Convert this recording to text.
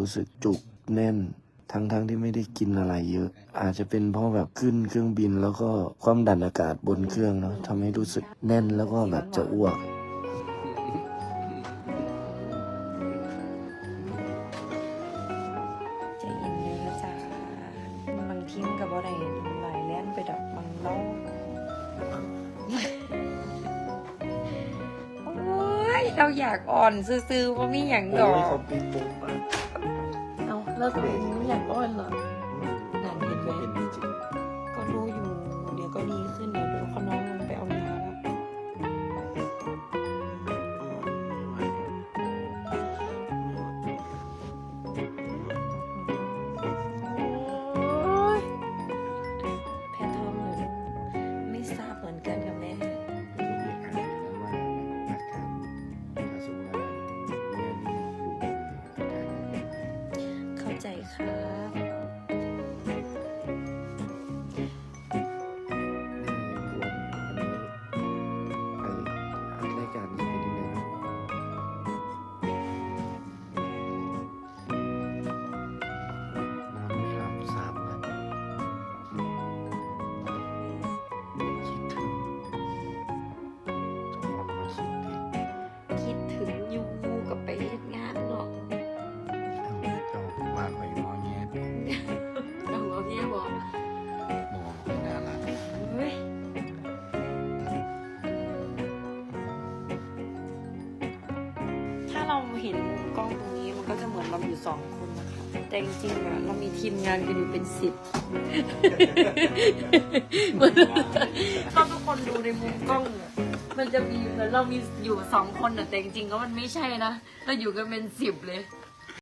รู้สึกจุกแน่นทั้งๆทที่ไม่ได้กินอะไรเยอะ อาจจะเป็นเพราะแบบขึ้นเครื่องบินแล้วก็ความดันอากาศบนเครื่องเนาะทำให้รู้สึกแน่นแล้วก็แบบจะอ้วก ใจเย็นเลยนะจ๊ะบางทีมันกับอะไรหลายแล่นไปดอกบางเล่าโอ้ยเราอยากอ่อนซื้อๆว่ามีอย่างดอก ปีนมุ ใจค่ะ ถ้าเราเห็นมุมกล้องตรงนี้มันก็จะเหมือนเราอยู่สองคนนะคะแต่จริงๆอะเรามีทีมงานกันอยู่เป็นสิบเหมือนเราทุกคนดูในมุมกล้องอะมันจะมีเหมือนเรามีอยู่สองคนอะแต่จริงๆก็มันไม่ใช่นะเราอยู่กันเป็นสิบเลย